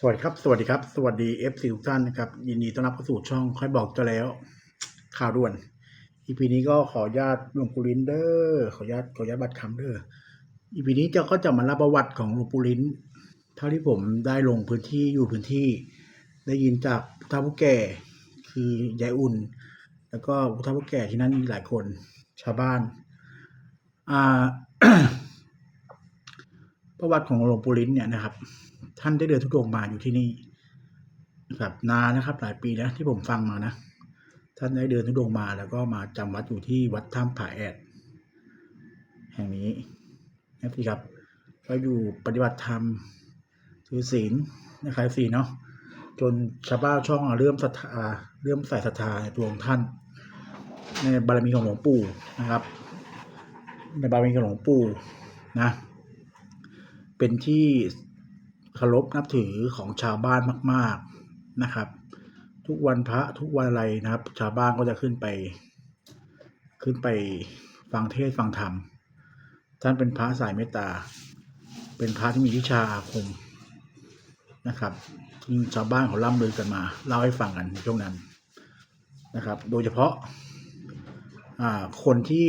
สวัสดีครับ สวัสดีครับ สวัสดีเอฟซีทุกท่านนะครับ ยินดีต้อนรับเข้าสู่ช่องค่อยบอกจะแล้ว ข่าวด่วนอีพีนี้ก็ขออนุญาตหลวงปู่ลินเดอร์ขออนุญาตขออนุญาตบัตรคำเดอร์อีพีนี้จะก็จะมาเล่าประวัติของหลวงปู่ลินเท่าที่ผมได้ลงพื้นที่อยู่พื้นที่ ได้ยินจากผู้เฒ่าผู้แก่ คือยายอุ่น แล้วก็ผู้เฒ่าผู้แก่ที่นั่นมีหลายคน ชาวบ้าน อ่า ประวัติของหลวงปู่ลิ้นเนี่ยนะครับ ท่านได้เดินทุดงมาอยู่ที่นี่นะครับนานนะครับ หลายปีแล้วที่ผมฟังมานะ ท่านได้เดินทุดงมาแล้วก็มาจำวัดอยู่ที่วัดถ้ำผาแอด แห่งนี้นะครับก็อยู่ปฏิบัติธรรมถือศีลนะครับศีลเนาะจนชาวบ้านช่องเริ่มศรัทธาเริ่มใส่ศรัทธาในตัวของท่าน ในบารมีของหลวงปู่นะครับ ในบารมีของหลวงปู่นะ เป็นที่เคารพนับถือของชาวบ้านมาก ๆนะครับ ทุกวันพระทุกวันอะไรนะครับ ชาวบ้านก็จะขึ้นไป ขึ้นไปฟังเทศฟังธรรม ท่านเป็นพระสายเมตตา เป็นพระที่มีวิชาอาคมนะครับชาวบ้านเขาล่ำลือกันมาเล่าให้ฟังกันในช่วงนั้นนะครับ โดยเฉพาะอ่าคนที่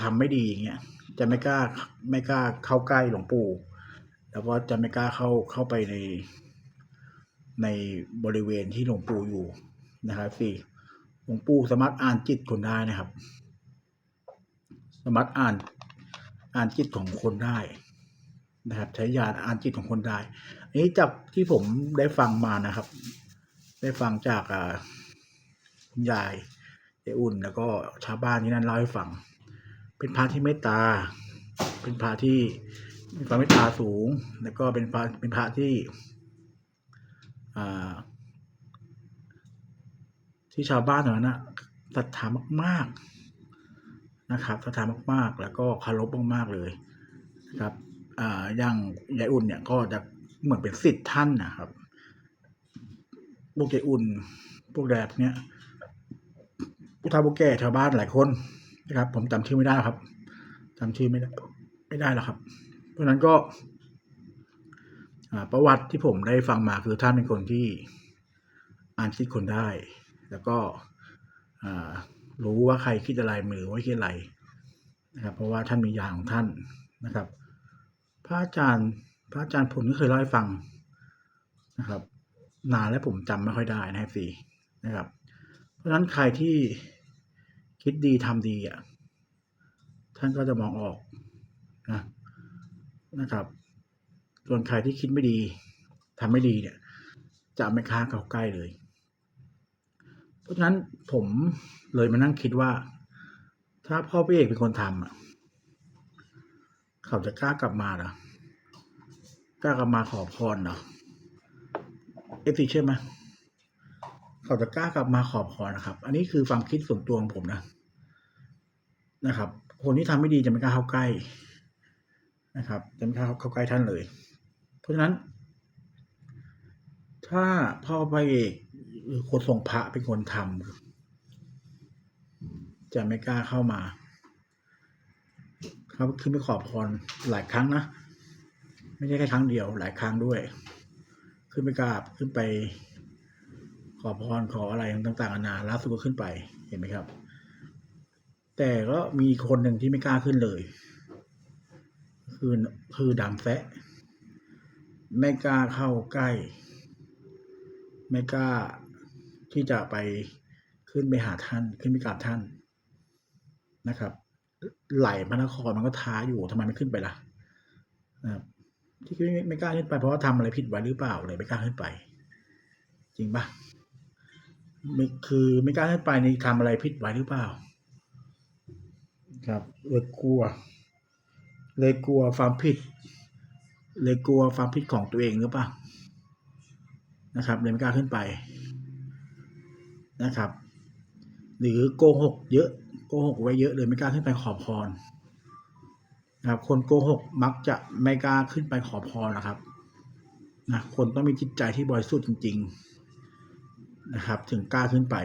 ทำไม่ดีอย่างเงี้ย จะไม่กล้าไม่กล้าเข้าใกล้หลวงปู่ แล้วก็จะไม่กล้าเข้าเข้าไปในในบริเวณที่หลวงปู่อยู่นะครับสี่หลวงปู่สามารถอ่านจิตคนได้นะครับ สามารถอ่านอ่านจิตของคนได้นะครับใช้ยาอ่านจิตของคนได้อันนี้จากที่ผมได้ฟังมานะครับ ได้ฟังจากคุณยายยายอุ่นแล้วก็ชาวบ้านที่นั่นเล่าให้ฟัง เป็นพระที่เมตตา เป็นพระที่มีความเมตตาสูง แล้วก็เป็นพระเป็นพระที่ที่ชาวบ้านตรงนั้นนะศรัทธามาก ๆนะครับศรัทธามากๆ แล้วก็คารพมากๆเลยนะครับอ่าอย่างยายอุ่นเนี่ยก็จะเหมือนเป็นสิทธิ์ท่านนะครับพวกยายอุ่นพวกแดดเนี่ยผู้เฒ่าผู้แก่ชาวบ้านหลายคน นะครับ ผมจำชื่อไม่ได้ครับจำชื่อไม่ได้ไม่ได้แล้วครับ เพราะนั้นก็ประวัติที่ผมได้ฟังมาคือท่านเป็นคนที่อ่านคิดคนได้ แล้วก็รู้ว่าใครคิดอะไรมือว่าคิดอะไรนะครับ เพราะว่าท่านมียาของท่านนะครับ พระอาจารย์พระอาจารย์ผลก็เคยเล่าให้ฟังนะครับ นานแล้วผมจำไม่ค่อยได้นะครับสี่นะครับ เพราะฉะนั้นใครที่ คิดดีทำดีอะท่านก็จะมองออกนะนะครับ ส่วนใครที่คิดไม่ดีทำไม่ดีเนี่ย จะไม่ค้าเขาใกล้เลย เพราะฉะนั้นผมเลยมานั่งคิดว่า ถ้าพ่อพี่เอกเป็นคนทำอะเขาจะกล้ากลับมาเหรอกล้ากลับมาขอพรเหรอเอฟซีเชื่อไหม เขาจะกล้ากลับมาขอบพรนะครับ อันนี้คือความคิดส่วนตัวของผมนะนะครับ คนที่ทำไม่ดีจะไม่กล้าเข้าใกล้นะครับจะไม่กล้าเข้าใกล้ท่านเลย เพราะฉะนั้น ถ้าพ่อพระเอกหรือคนทรงพระเป็นคนทำจะไม่กล้าเข้ามาครับขึ้นไปขอพรหลายครั้งนะไม่ใช่แค่ครั้งเดียวหลายครั้งด้วย ขึ้นไปกราบขึ้นไป ขอพรขออะไรต่างๆนานาล่าสุดก็ขึ้นไปเห็นไหมครับ แต่ก็มีคนหนึ่งที่ไม่กล้าขึ้นเลย คือคือดำแฟะไม่กล้าเข้าใกล้ ไม่กล้าที่จะไปขึ้นไปหาท่าน ขึ้นไปกราบท่านนะครับ ไหลพระนครมันก็ท้าอยู่ทำไมไม่ขึ้นไปล่ะนะครับที่ไม่ไม่กล้าขึ้นไปเพราะว่าทำอะไรผิดไว้หรือเปล่าเลยไม่กล้าขึ้นไป จริงปะ คือไม่กล้าขึ้นไปนี่ทำอะไรผิดไว้หรือเปล่า ครับเลยกลัว เลยกลัวความผิด เลยกลัวความผิดของตัวเองหรือเปล่านะครับเลยไม่กล้าขึ้นไปนะครับ หรือโกหกเยอะโกหกไว้เยอะเลยไม่กล้าขึ้นไปขอพรนะครับคนโกหกมักจะไม่กล้าขึ้นไปขอพรนะครับนะคนต้องมีจิตใจที่บริสุทธิ์จริง ๆ นะครับ ถึงกล้าขึ้นไป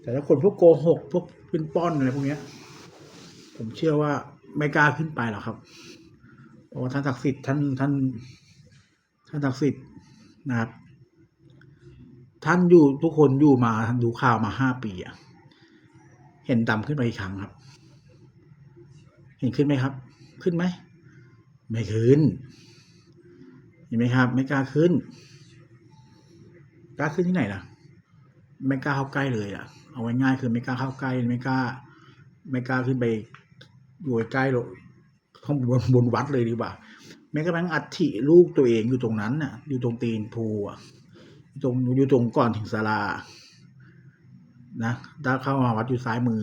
แต่ถ้าคนพวกโกหกพวกเป็นป้อนอะไรพวกเนี้ย ผมเชื่อว่าไม่กล้าขึ้นไปหรอกครับเพราะว่าท่านศักดิ์สิทธิ์ท่านท่านท่านศักดิ์สิทธิ์นะครับ ท่านอยู่ทุกคนอยู่มาท่านดูข่าวมาห้าปีอะเห็นดำขึ้นไปอีกครั้งครับ เห็นขึ้นไหมครับ ขึ้นไหมไม่ขึ้นเห็นไหมครับ ไม่กล้าขึ้น กล้าขึ้นที่ไหนล่ะ ไม่กล้าเข้าใกล้เลยอะ เอาไว้ง่ายคือไม่กล้าเข้าใกล้ไม่กล้า ไม่กล้าขึ้นไปอยู่ใกล้หรอกข้างบนบนวัดเลยดีกว่าแม้กระทั่งอัฐิลูกตัวเองอยู่ตรงนั้นน่ะ อยู่ตรงตีนภูอะอยู่ตรงอยู่ตรงก่อนถึงศาลานะถ้าเข้ามาวัดอยู่ซ้ายมือ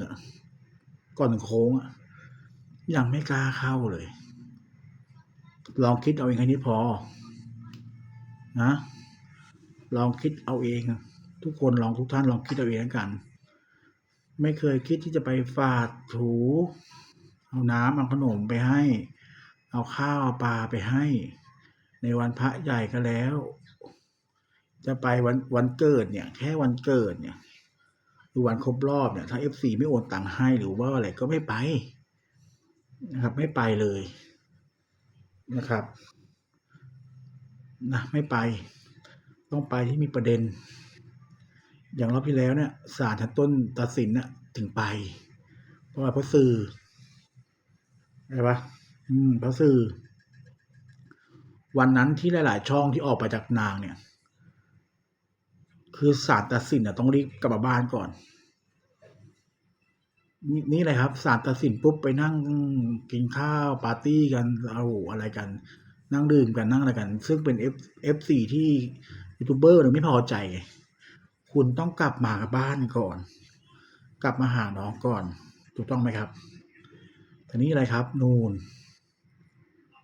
ก่อนโค้งอะยังไม่กล้าเข้าเลย ลองคิดเอาเองแค่นี้พอ นะ ลองคิดเอาเอง ทุกคนลองทุกท่านลองคิดเอาเองด้วกัน ไม่เคยคิดที่จะไปฝาดถู เอาน้ำเอาขนมไปให้ เอาข้าวเอาปลาไปให้ ในวันพระใหญ่ก็แล้ว จะไปวันวันเกิดเนี่ย แค่วันเกิดเนี่ยหรือวันครบรอบเนี่ยถ้าเอฟซีไม่โอนตังค์ให้หรือว่าอะไรก็ไม่ไปนะครับ ไม่ไปเลยนะครับนะไม่ไป ต้องไปที่มีประเด็น อย่างรอบที่แล้วเนี่ยศาลชั้นต้นตัดสินน่ะถึงไป เพราะว่าเพราะสื่ออะไรปะอืมเพราะสื่อ วันนั้นที่หลาย ๆ ช่องที่ออกไปจากนางเนี่ย คือศาลตัดสินน่ะต้องรีบกลับมาบ้านก่อนนี่นี่เลยครับศาลตัดสินปุ๊บไปนั่งกินข้าวปาร์ตี้กันเอาอะไรกัน นั่งดื่มกันนั่งอะไรกัน ซึ่งเป็นเอฟเอฟซีที่ ยูทูบเบอร์เนี่ยไม่พอใจ คุณต้องกลับมาบ้านก่อน กลับมาหาน้องก่อน ถูกต้องไหมครับทีนี้อะไรครับ นูน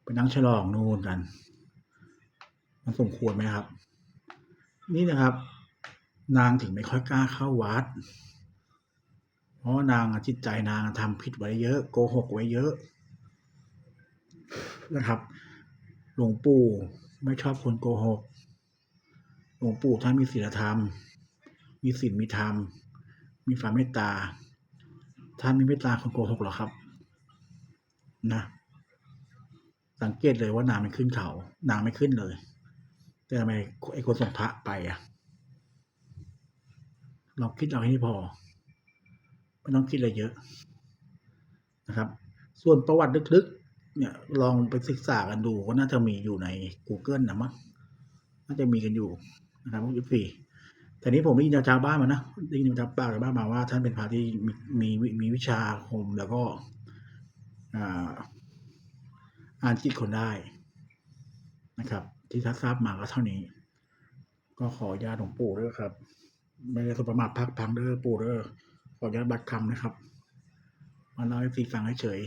ไปนั่งฉลองนูนกัน มันสมควรไหมครับ นี่นะครับ นางถึงไม่ค่อยกล้าเข้าวัด เพราะนางจิตใจนางอะทำผิดไว้เยอะ โกหกไว้เยอะนะครับ หลวงปู่ไม่ชอบคนโกหก หลวงปู่ท่านมีศีลธรรม มีศีลมีธรรม มีความเมตตา ท่านม่เมตตาคนโกหกหรอครับ นะ สังเกตเลยว่านางไม่ขึ้นเขา นางไม่ขึ้นเลย แต่ทำไมไอ้คนส่งพระไปอะลองคิดเอาให้พอ ไม่ต้องคิดอะไรเยอะ นะครับ ส่วนประวัติลึกๆ เนี่ย ลองไปศึกษากันดูก็น่าจะมีอยู่ใน Google นะมั้งน่าจะมีกันอยู่ นะครับพวกยุฟีแต่นี้ผมได้ยินจากชาวบ้านมานะได้ยินจากปากชาวบ้านมาว่า ท่านเป็นพระที่มีมีมีวิชาคมแล้วก็อ่าอ่านจิตคนได้นะครับ ที่ท่านทราบมาก็เท่านี้ ก็ขอญาตหลวงปู่ด้วยครับ ไม่ได้สบประมาทพักพังเด้อปู่เด้อขอญาตบัตรคำนะครับมาเล่าให้ฟีฟังเฉย